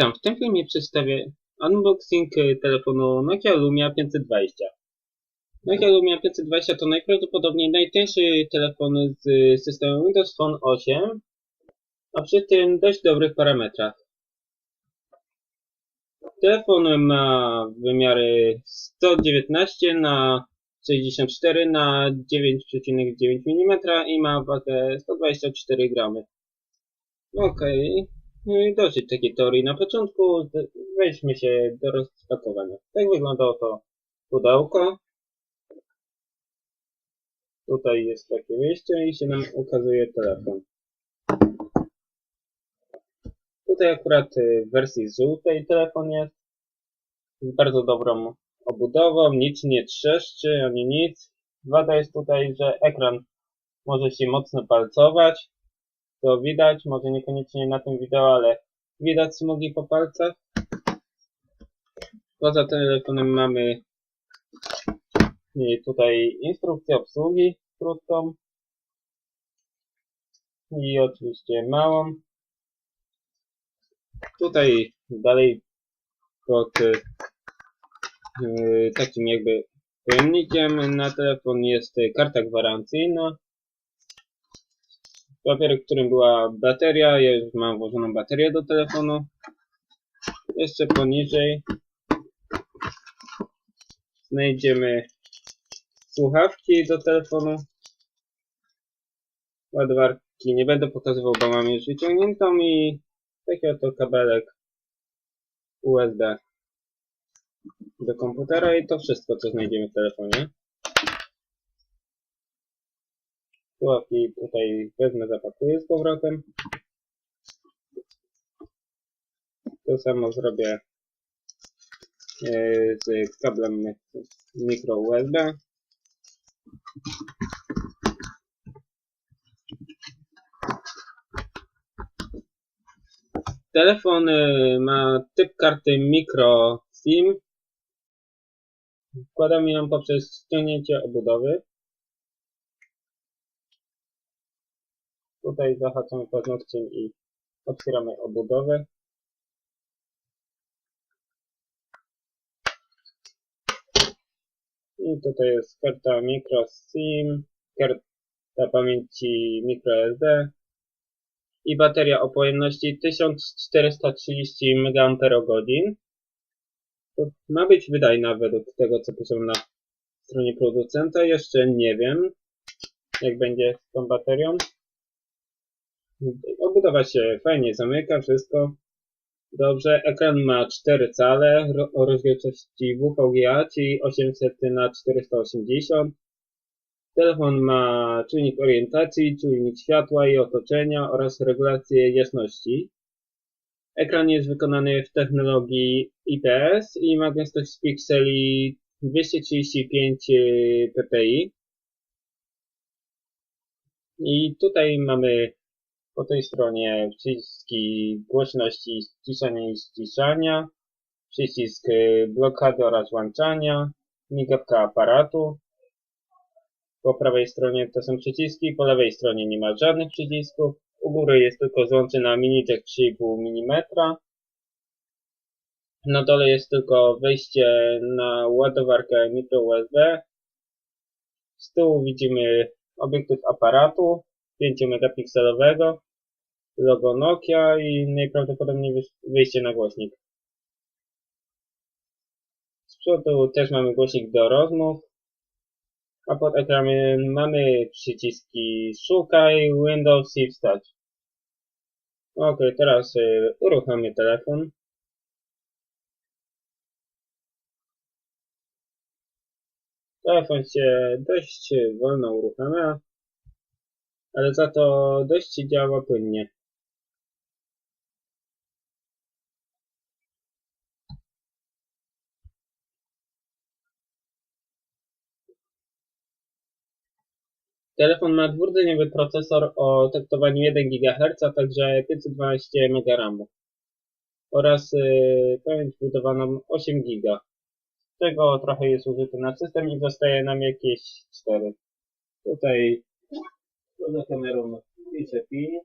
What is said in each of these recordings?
Witam, w tym filmie przedstawię unboxing e, telefonu Nokia Lumia 520. Nokia Lumia 520 to najprawdopodobniej najtańszy telefon z systemem Windows Phone 8, a przy tym dość dobrych parametrach. Telefon ma wymiary 119 na 64 na 9,9 mm i ma wagę 124 gramy. Okej. Okay. No dosyć takiej teorii na początku. Weźmy się do rozpakowania. Tak wyglądało to pudełko. Tutaj jest takie wyjście i się nam ukazuje telefon. Tutaj akurat y, w wersji żółtej telefon jest. Z bardzo dobrą obudową, nic nie trzeszczy ani nic. Wada jest tutaj, że ekran może się mocno palcować to widać, może niekoniecznie na tym wideo, ale widać smugi po palcach. Poza telefonem mamy tutaj instrukcję obsługi krótką i oczywiście małą. Tutaj dalej pod yy, takim jakby pojemnikiem na telefon jest karta gwarancyjna papier, w którym była bateria. Ja już mam włożoną baterię do telefonu. Jeszcze poniżej znajdziemy słuchawki do telefonu. Ładowarki nie będę pokazywał, bo mam już wyciągniętą i taki oto kabelek USB do komputera i to wszystko, co znajdziemy w telefonie. Słuchawki tutaj wezmę, zapakuję z powrotem. To samo zrobię e, z kablem mikro USB. Telefon e, ma typ karty micro SIM. Wkładamy ją poprzez ściągnięcie obudowy. Tutaj zahaczamy paznokciem i otwieramy obudowę. I tutaj jest karta micro SIM, karta pamięci microSD i bateria o pojemności 1430 mAh. To ma być wydajna według tego, co piszą na stronie producenta. Jeszcze nie wiem, jak będzie z tą baterią. Obudowa się fajnie zamyka, wszystko. Dobrze, ekran ma 4 cale o rozdzielczości WVGA, czyli 800 na 480. Telefon ma czujnik orientacji, czujnik światła i otoczenia oraz regulację jasności. Ekran jest wykonany w technologii IPS i ma gęstość pikseli 235 ppi. I tutaj mamy po tej stronie przyciski głośności ściszania i ściszania, przycisk y, blokady oraz włączania, migawka aparatu. Po prawej stronie to są przyciski, po lewej stronie nie ma żadnych przycisków. U góry jest tylko złącze na mini jack 3,5 mm. Na dole jest tylko wejście na ładowarkę micro USB. Z tyłu widzimy obiektyw aparatu 5 megapikselowego logo Nokia i najprawdopodobniej wyjście na głośnik. Z przodu też mamy głośnik do rozmów, a pod ekranem mamy przyciski Szukaj, Windows i Wstać. Ok, teraz y, telefon. Telefon się dość wolno uruchamia, ale za to dość działa płynnie. Telefon ma dwurdzeniowy procesor o taktowaniu 1 GHz, a także 512 MB oraz yy, pamięć budowaną 8 GB. Z tego trochę jest użyte na system i zostaje nam jakieś 4. Tutaj poza kamerą no, na chwilę pij.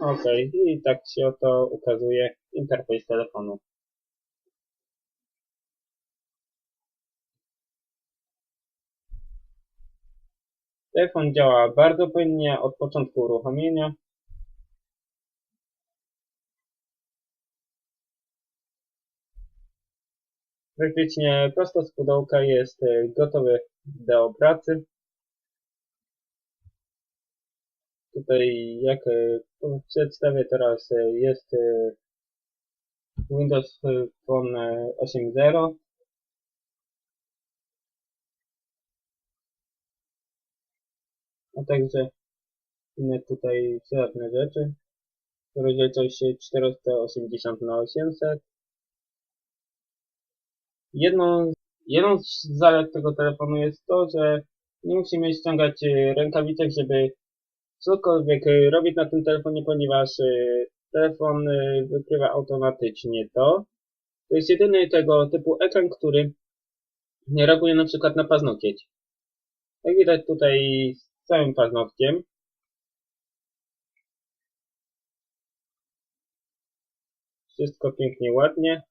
Ok, i tak się oto ukazuje interfejs telefonu. Telefon działa bardzo płynnie od początku uruchomienia. Praktycznie prosto z pudełka jest e, gotowy do pracy. Tutaj jak e, przedstawię teraz e, jest Windows Phone 8.0 a także inne tutaj przydatne rzeczy. Rozdzielczość 480 na 800 Jedną, jedną z zalet tego telefonu jest to, że nie musimy ściągać e, rękawiczek, żeby cokolwiek e, robić na tym telefonie, ponieważ e, telefon wykrywa automatycznie to. To jest jedyny tego typu ekran, który reaguje na przykład na paznokieć. Jak widać tutaj z całym paznokciem. Wszystko pięknie, ładnie.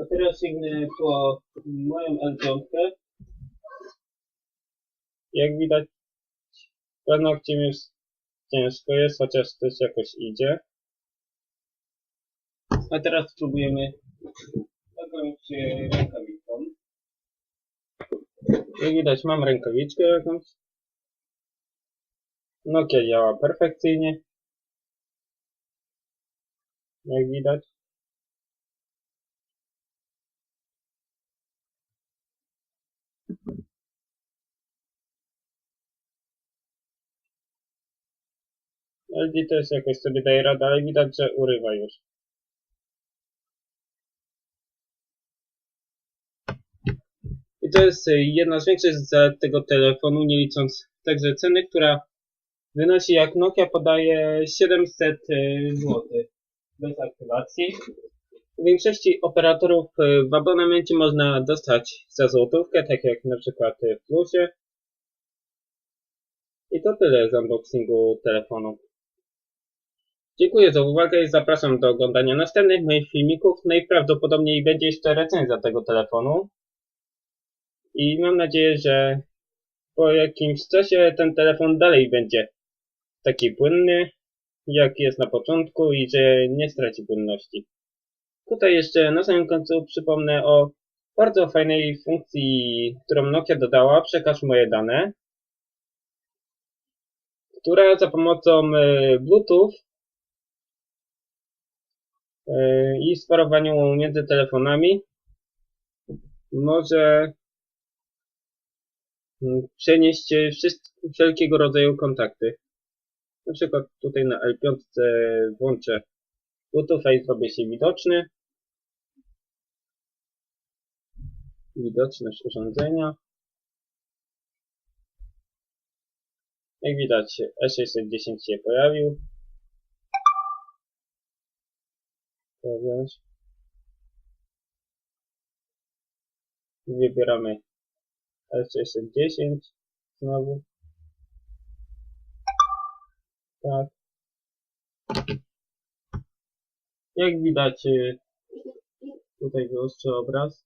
A teraz sięgnę po moją l Jak widać, paznokciem już ciężko jest, chociaż też jakoś idzie. A teraz spróbujemy jakąś rękawicą. Jak widać, mam rękawiczkę jakąś. Nokia działa perfekcyjnie. Jak widać. LG też jakoś sobie daje radę, ale widać, że urywa już. I to jest y, jedna z większych zalet tego telefonu, nie licząc także ceny, która wynosi, jak Nokia podaje 700 y, zł bez aktywacji. W większości operatorów y, w abonamencie można dostać za złotówkę, tak jak na przykład w Plusie. I to tyle z unboxingu telefonu. Dziękuję za uwagę i zapraszam do oglądania następnych moich filmików. Najprawdopodobniej będzie jeszcze recenzja tego telefonu. I mam nadzieję, że po jakimś czasie ten telefon dalej będzie taki płynny, jak jest na początku i że nie straci płynności. Tutaj jeszcze na samym końcu przypomnę o bardzo fajnej funkcji, którą Nokia dodała, przekaż moje dane, która za pomocą e, Bluetooth i sparowaniu między telefonami może przenieść wszelkiego rodzaju kontakty. Na przykład tutaj na L5 włączę Bluetooth i zrobię się widoczny. Widoczność urządzenia. Jak widać E610 się pojawił. Wybieramy E610 znowu. Tak. Jak widać tutaj wyostrzę obraz.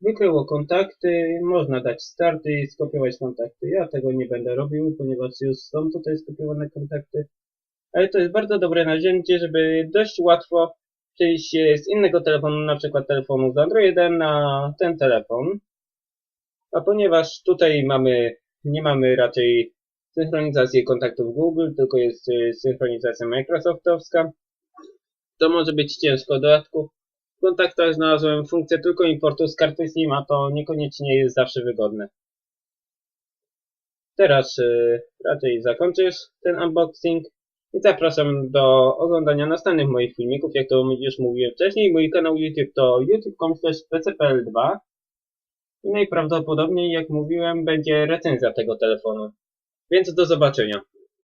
Wykryło kontakty, można dać starty i skopiować kontakty. Ja tego nie będę robił, ponieważ już są tutaj skopiowane kontakty. Ale to jest bardzo dobre narzędzie, żeby dość łatwo przejść z innego telefonu, na przykład telefonu z Androidem na ten telefon. A ponieważ tutaj mamy, nie mamy raczej synchronizacji kontaktów Google, tylko jest y, synchronizacja Microsoftowska, to może być ciężko. W dodatku w kontaktach znalazłem funkcję tylko importu z karty SIM, a to niekoniecznie jest zawsze wygodne. Teraz yy, raczej zakończysz ten unboxing i zapraszam do oglądania następnych moich filmików. Jak to już mówiłem wcześniej, mój kanał YouTube to youtube.com pcpl2 i najprawdopodobniej, jak mówiłem, będzie recenzja tego telefonu. Więc do zobaczenia.